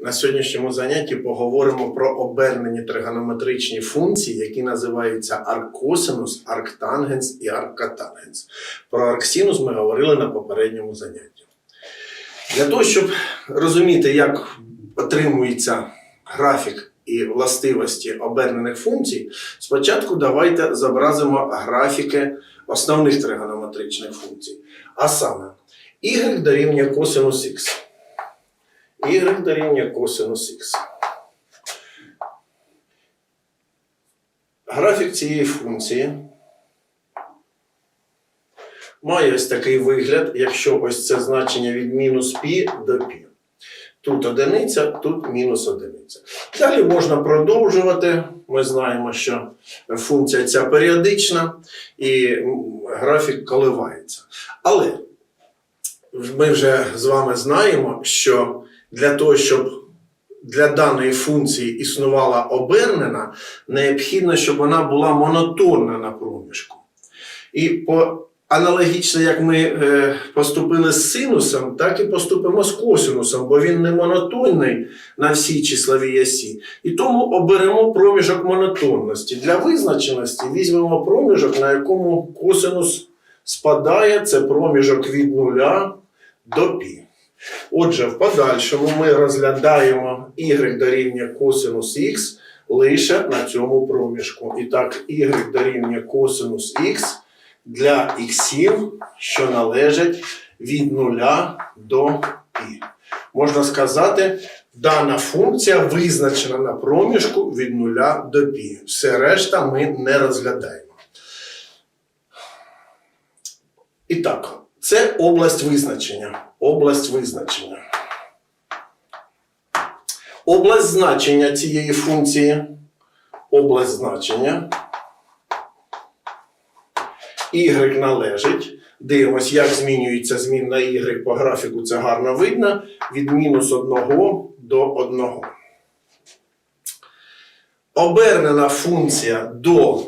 На сьогоднішньому занятті поговоримо про обернені тригонометричні функції, які називаються арккосинус, арктангенс і арккатангенс. Про арксинус ми говорили на попередньому занятті. Для того, щоб розуміти, як отримується графік і властивості обернених функцій, спочатку давайте зобразимо графіки основних тригонометричних функцій. А саме, y дорівнює косинус х. Y дорівнює косинус х. Графік цієї функції має ось такий вигляд, якщо ось це значення від мінус π до π. Тут одиниця, тут мінус одиниця. Далі можна продовжувати. Ми знаємо, що функція ця періодична і графік коливається. Але ми вже з вами знаємо, що для того, щоб для даної функції існувала обернена, необхідно, щоб вона була монотонна на проміжку. І по аналогічно, як ми е, поступили з синусом, так і поступимо з косинусом, бо він не монотонний на всій числовій осі. І тому оберемо проміжок монотонності. Для визначеності візьмемо проміжок, на якому косинус спадає, це проміжок від нуля до π. Отже, в подальшому ми розглядаємо y дорівнює косинус х лише на цьому проміжку. І так, y дорівнює косинус х для іксів, що належать від 0 до π. Можна сказати, дана функція визначена на проміжку від 0 до π. Все решта ми не розглядаємо. І так, це область визначення. Область визначення. Область значення цієї функції. Область значення. Y належить. Дивимось, як змінюється змінна Y по графіку, це гарно видно. Від мінус 1 до 1. Обернена функція до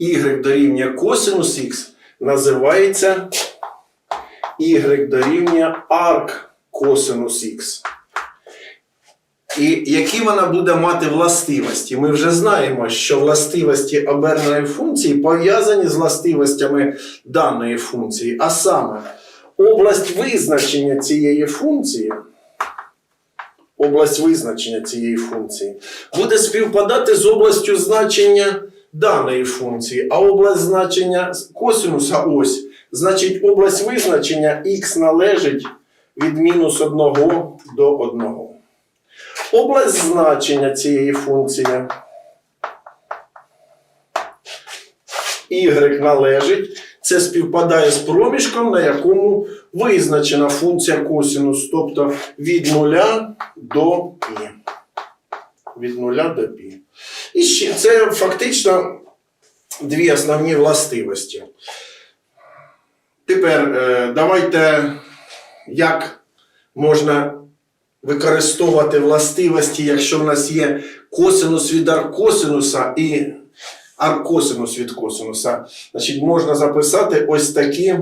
y дорівнює косинус х називається y дорівнює арк косинус х. І які вона буде мати властивості? Ми вже знаємо, що властивості оберненої функції пов'язані з властивостями даної функції. А саме, область визначення цієї функції. Область визначення цієї функції буде співпадати з областю значення даної функції, а область значення косинуса ось. Значить, область визначення х належить від мінус 1 до 1. Область значення цієї функції y належить. Це співпадає з проміжком, на якому визначена функція косинус, тобто від 0 до π. Від 0 до π. І ще це фактично дві основні властивості. Тепер е, давайте як можна використовувати властивості, якщо в нас є косинус від аркосинуса і аркосинус від косинуса. Значить, можна записати ось такі,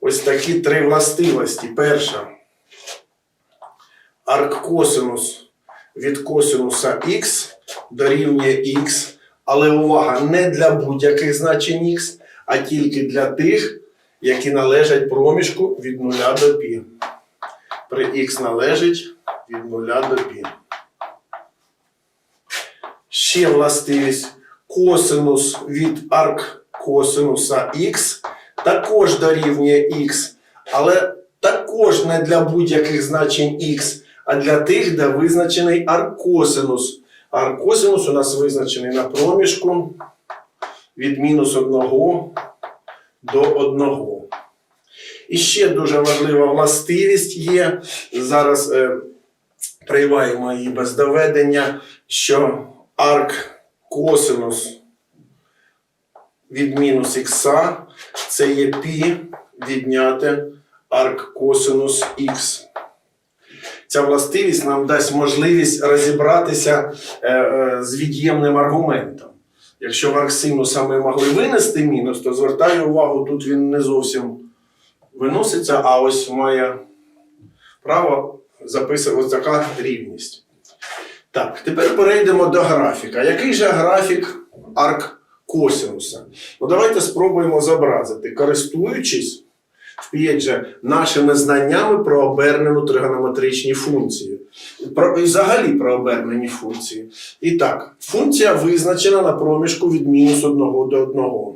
ось такі три властивості. Перша. Арккосинус від косинуса х дорівнює х, але увага, не для будь-яких значень х, а тільки для тих, які належать проміжку від 0 до π. При х належить від 0 до π. Ще властивість косинус від арк косинуса х також дорівнює х, але також не для будь-яких значень х, а для тих, де визначений аркосинус. Аркосинус у нас визначений на проміжку від мінус 1 до 1. І ще дуже важлива властивість є. Зараз е, приймаємо її без доведення, що арк косинус від мінус х це є π відняти арк косинус х. Ця властивість нам дасть можливість розібратися е, е, з від'ємним аргументом. Якщо в арксинуса ми могли винести мінус, то звертаю увагу, тут він не зовсім виноситься, а ось має право записуємо ось така рівність. Так, тепер перейдемо до графіка. Який же графік арк косинуса? Ну, давайте спробуємо зобразити, користуючись вп'ять нашими знаннями про обернену тригонометричні функції. Про, і взагалі про обернені функції. І так, функція визначена на проміжку від мінус 1 до 1.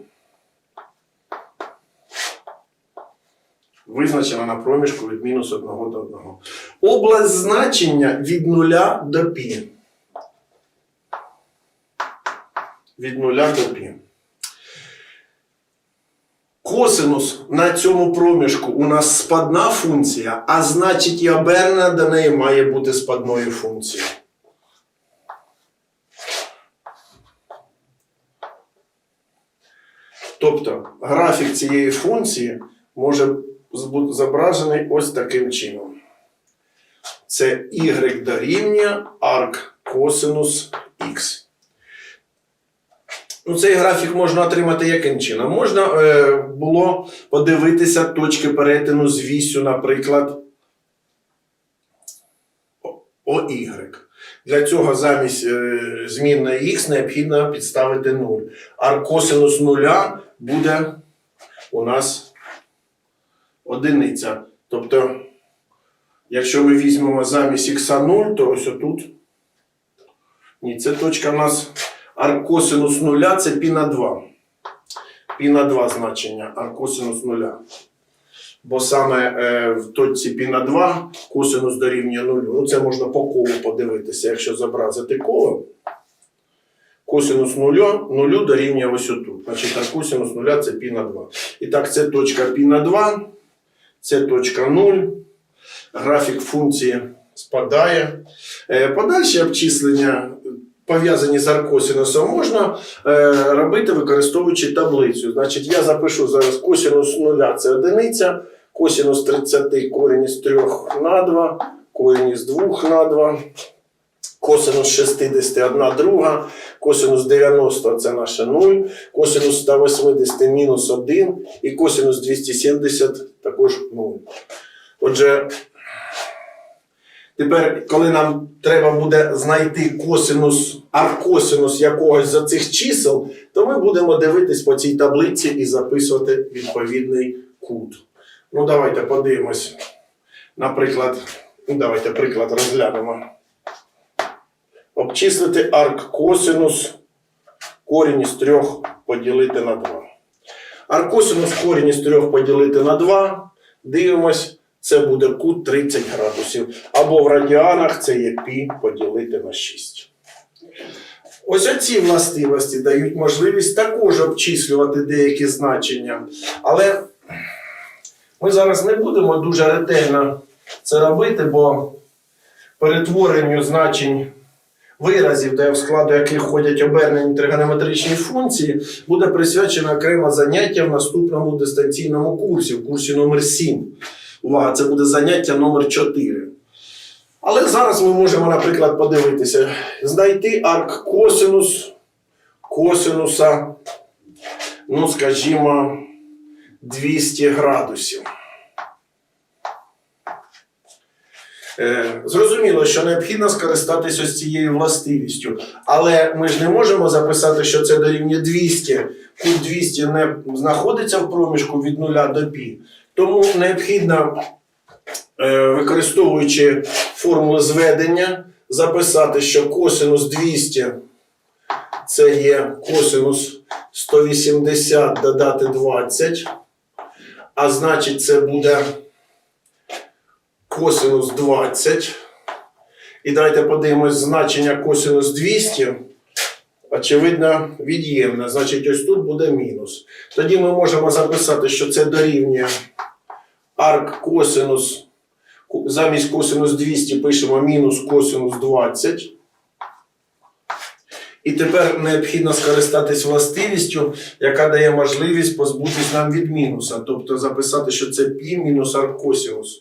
Визначена на проміжку від мінус 1 до 1. Область значення від 0 до π. Від 0 до π. Косинус на цьому проміжку у нас спадна функція, а значить і обернена до неї має бути спадною функцією. Тобто графік цієї функції може бути зображений ось таким чином. Це y дорівнює арк косинус х. Ну, цей графік можна отримати яким чином? Можна е, було подивитися точки перетину з вісю, наприклад, ОY. Для цього замість е, змінної х необхідно підставити 0. А косинус нуля буде у нас одиниця. Тобто, якщо ми візьмемо замість х 0, то ось отут. Ні, це точка у нас аркосинус нуля це пі на 2. Пі на 2 значення аркосинус нуля. Бо саме е, в точці пі на 2 косинус дорівнює нулю. Ну, це можна по колу подивитися, якщо зобразити коло. Косинус нуля, нулю дорівнює ось отут. Значить, аркосинус нуля це пі на 2. І так, це точка пі на 2, це точка 0. Графік функції спадає. Е, подальші обчислення пов'язані з аркосинусом, можна е, робити, використовуючи таблицю. Значить, я запишу зараз косинус нуля це одиниця, косинус 30 корінь із 3 на 2, корінь із 2 на 2, косинус 60 1 друга, косинус 90 це наше 0, косинус 180 мінус 1 і косинус 270 також 0. Отже, Тепер, коли нам треба буде знайти косинус, аркосинус якогось за цих чисел, то ми будемо дивитись по цій таблиці і записувати відповідний кут. Ну, давайте подивимось. Наприклад, ну, давайте приклад розглянемо. Обчислити арк-косинус корінь із 3 поділити на 2. Аркосинус корінь із 3 поділити на 2. Дивимось це буде кут 30 градусів. Або в радіанах це є пі поділити на 6. Ось оці властивості дають можливість також обчислювати деякі значення. Але ми зараз не будемо дуже ретельно це робити, бо перетворенню значень виразів, до складу яких входять обернені тригонометричні функції, буде присвячено окреме заняття в наступному дистанційному курсі, в курсі номер 7. Увага, це буде заняття номер 4. Але зараз ми можемо, наприклад, подивитися, знайти арк косинус косинуса, ну, скажімо, 200 градусів. Е, Зрозуміло, що необхідно скористатися ось цією властивістю, але ми ж не можемо записати, що це дорівнює 200. Кут 200 не знаходиться в проміжку від 0 до π. Тому необхідно, е, використовуючи формулу зведення, записати, що косинус 200 це є косинус 180 додати 20, а значить, це буде косинус 20. І давайте подивимось значення косинус 200. Очевидно, від'ємне. Значить, ось тут буде мінус. Тоді ми можемо записати, що це дорівнює арк косинус. Замість косинус 200 пишемо мінус косинус 20. І тепер необхідно скористатись властивістю, яка дає можливість позбутись нам від мінуса. Тобто записати, що це пі мінус арк косинус.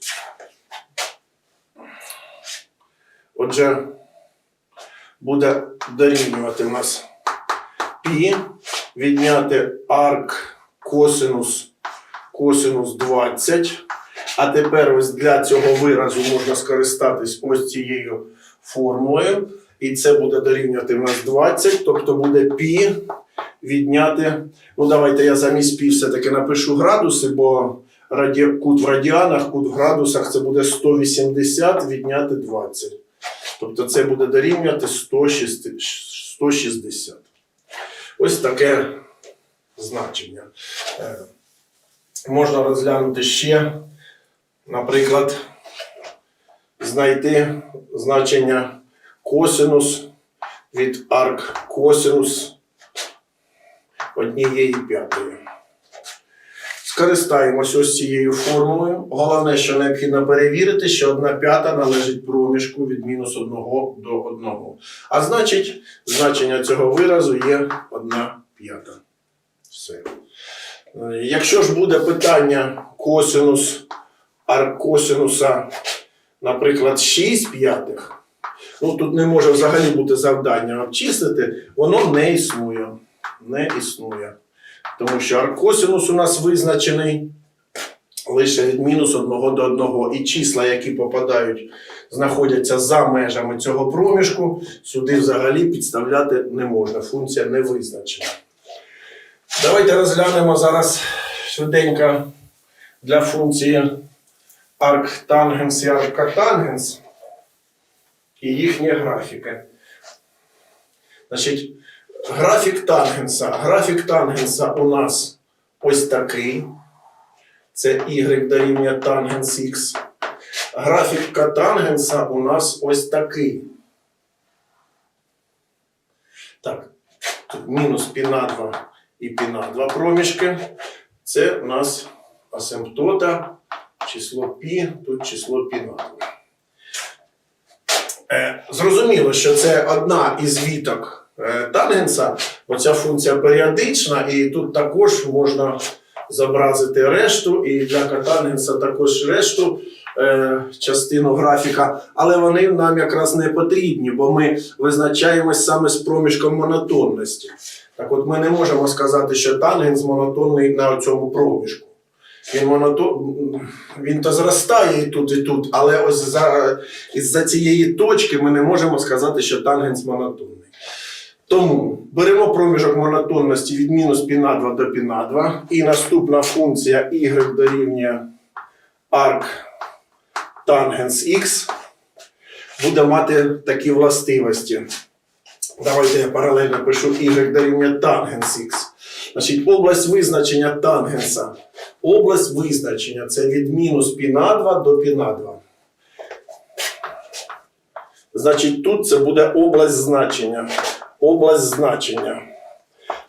Отже, буде дорівнювати в нас пі, відняти арк косинус, косинус 20. А тепер ось для цього виразу можна скористатись ось цією формулою. І це буде дорівнювати в нас 20, тобто буде пі відняти. Ну, давайте я замість пі все-таки напишу градуси, бо раді... кут в радіанах, кут в градусах це буде 180 відняти 20. Тобто це буде дорівнювати 160. 160. Ось таке значення. Е, Можна розглянути ще, наприклад, знайти значення косинус від арк косинус однієї п'ятої. Скористаємось ось цією формулою. Головне, що необхідно перевірити, що одна п'ята належить проміжку від мінус 1 до 1. А значить, значення цього виразу є одна п'ята. Все. Е, Якщо ж буде питання косинус аркосинуса, наприклад, 6 п'ятих, ну тут не може взагалі бути завдання обчислити, воно не існує. Не існує. Тому що аркосинус у нас визначений лише від мінус 1 до 1. І числа, які попадають, знаходяться за межами цього проміжку, сюди взагалі підставляти не можна. Функція не визначена. Давайте розглянемо зараз швиденько для функції арктангенс і аркатангенс і їхні графіки. Значить, графік тангенса. Графік тангенса у нас ось такий. Це y дорівнює тангенс x. Графік катангенса у нас ось такий. Так, тут мінус пі на 2 і пі на 2 проміжки. Це у нас асимптота, число пі, тут число пі на 2. Е, Зрозуміло, що це одна із віток е, тангенса, оця функція періодична, і тут також можна зобразити решту, і для катангенса також решту е, частину графіка, але вони нам якраз не потрібні, бо ми визначаємось саме з проміжком монотонності. Так от ми не можемо сказати, що тангенс монотонний на цьому проміжку. Він монотон... він то зростає і тут, і тут, але ось за... із-за цієї точки ми не можемо сказати, що тангенс монотонний. Тому беремо проміжок монотонності від мінус пі на 2 до пі на 2, і наступна функція y дорівнює арк тангенс x буде мати такі властивості. Давайте я паралельно пишу y дорівнює тангенс x. Значить, область визначення тангенса. Область визначення це від мінус пі на 2 до пі на 2. Значить, тут це буде область значення. Область значення.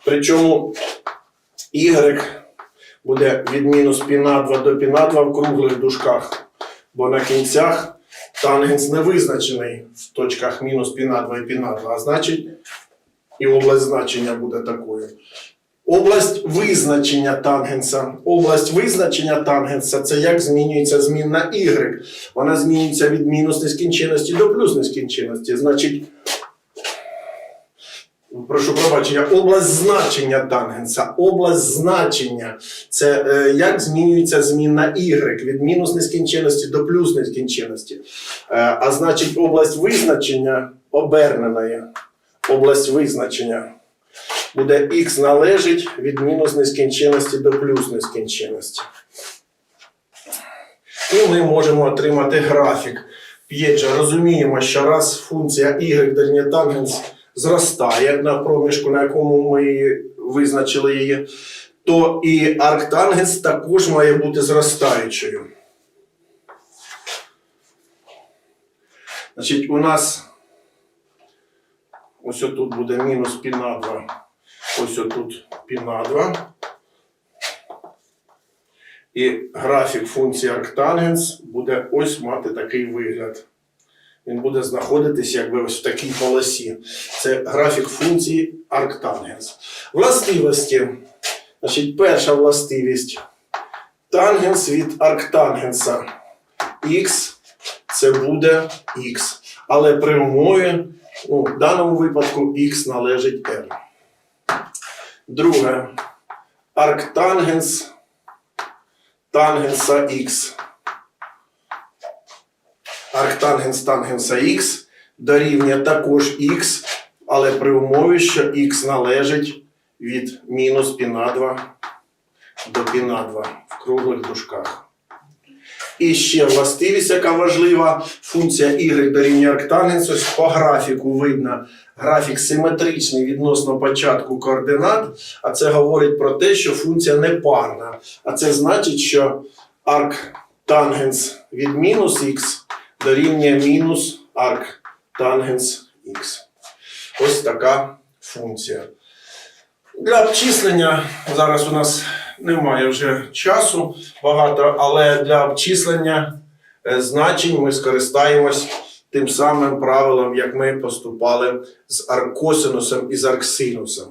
Причому y буде від мінус пі на 2 до пі на 2 в круглих дужках, бо на кінцях тангенс не визначений в точках мінус пі на 2 і пі на 2, а значить і область значення буде такою. Область визначення тангенса. Область визначення тангенса це як змінюється змінна y. Вона змінюється від мінус нескінченності до плюс нескінченності. Значить, прошу пробачення, область значення тангенса. Область значення це е, як змінюється змінна y від мінус нескінченності до плюс нескінченності. Е, а значить, область визначення оберненої. Область визначення буде х належить від мінус нескінченності до плюс нескінченності. І ми можемо отримати графік. П'єджа розуміємо, що раз функція y дорівнює тангенс зростає на проміжку, на якому ми визначили її, то і арктангенс також має бути зростаючою. Значить, у нас ось тут буде мінус пі на 2. Ось тут пі на 2. І графік функції арктангенс буде ось мати такий вигляд. Він буде знаходитись якби ось в такій полосі. Це графік функції арктангенс. Властивості. Значить, перша властивість. Тангенс від арктангенса Х це буде Х. Але при умові, ну, в даному випадку Х належить R. Друге. Арктангенс тангенса Х. Арктангенс тангенса Х дорівнює також Х, але при умові, що Х належить від мінус пі на 2 до пі на 2 в круглих дужках. І ще властивість, яка важлива, функція y дорівнює арктангенсу. Ось По графіку видно, графік симетричний відносно початку координат, а це говорить про те, що функція не парна. А це значить, що арктангенс від мінус х дорівнює мінус арктангенс х. Ось така функція. Для обчислення зараз у нас немає вже часу багато, але для обчислення е, значень ми скористаємось тим самим правилом, як ми поступали з аркосинусом і з арксинусом.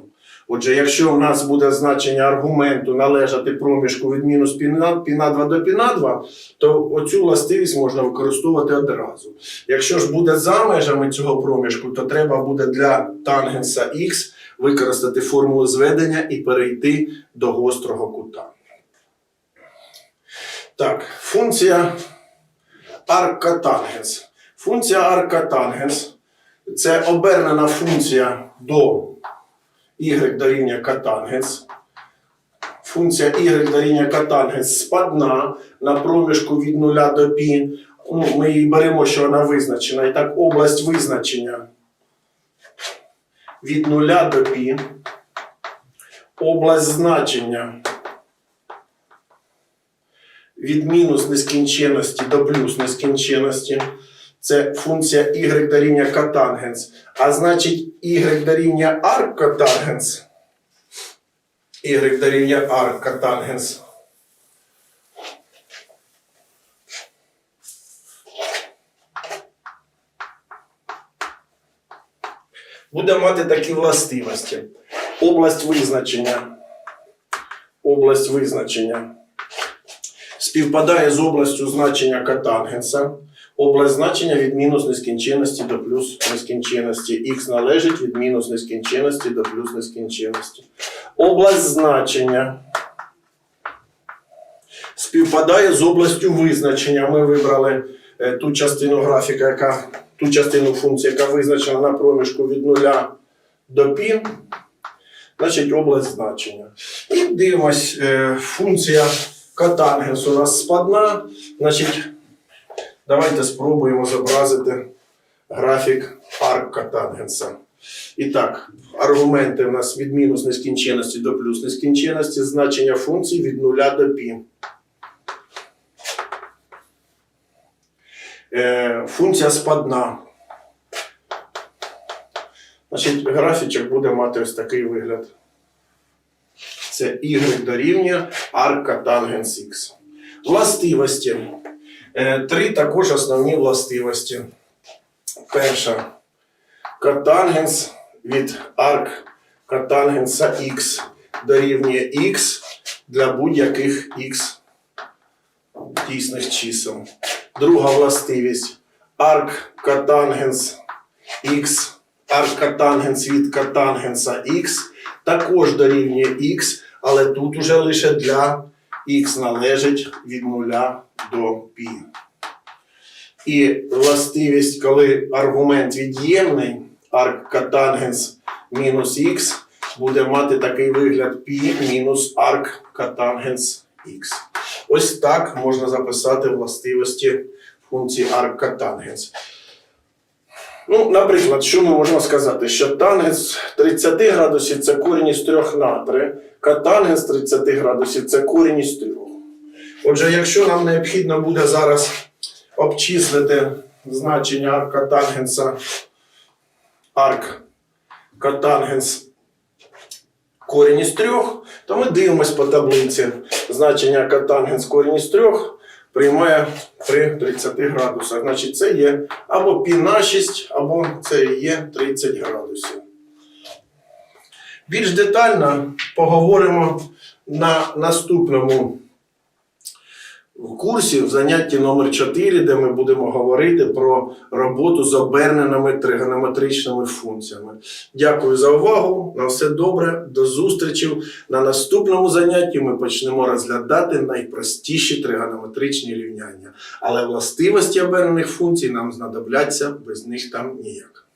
Отже, якщо в нас буде значення аргументу належати проміжку від мінус пі на, пі на 2 до пі на 2, то оцю властивість можна використовувати одразу. Якщо ж буде за межами цього проміжку, то треба буде для тангенса х використати формулу зведення і перейти до гострого кута. Так, функція аркатангенс. Функція аркатангенс це обернена функція до y дорівнює катангенс. Функція y дорівнює катангенс спадна на проміжку від 0 до π. Ну, ми її беремо, що вона визначена. І так, область визначення від 0 до π. Область значення від мінус нескінченності до плюс нескінченності. Це функція y дорівнює катангенс. А значить, y дорівнює арк катангенс. y дорівнює арк катангенс. Буде мати такі властивості. Область визначення. Область визначення співпадає з областю значення катангенса. Область значення від мінус нескінченності до плюс нескінченності. Х належить від мінус нескінченності до плюс нескінченності. Область значення співпадає з областю визначення. Ми вибрали е, ту частину графіка, яка, ту частину функції, яка визначена на проміжку від 0 до π. Значить, область значення. І дивимось, е, функція катангенс у нас спадна. Значить, давайте спробуємо зобразити графік арк катангенса. І так, аргументи у нас від мінус нескінченності до плюс нескінченності, значення функції від 0 до π. Функція спадна. Значить, графічок буде мати ось такий вигляд. Це y дорівнює арка тангенс х. Властивості. Е, Три також основні властивості. Перша. Катангенс від арк катангенса х дорівнює х для будь-яких х дійсних чисел. Друга властивість. Арк катангенс х, арк катангенс від катангенса х також дорівнює х, але тут уже лише для х належить від 0 до π. І властивість, коли аргумент від'ємний, арк катангенс мінус х, буде мати такий вигляд π мінус арк катангенс х. Ось так можна записати властивості функції арк катангенс. Ну, наприклад, що ми можемо сказати? Що тангенс 30 градусів це корінь із 3 на 3, катангенс 30 градусів це корінь із 3. Отже, якщо нам необхідно буде зараз обчислити значення арк катангенса, арк катангенс корінь із 3, то ми дивимось по таблиці. Значення катангенс корінь із 3 приймає при 30 градусах. Значить, це є або пі на 6, або це є 30 градусів. Більш детально поговоримо на наступному в курсі в занятті номер 4, де ми будемо говорити про роботу з оберненими тригонометричними функціями. Дякую за увагу. На все добре. До зустрічі. На наступному занятті ми почнемо розглядати найпростіші тригонометричні рівняння. Але властивості обернених функцій нам знадобляться без них там ніяк.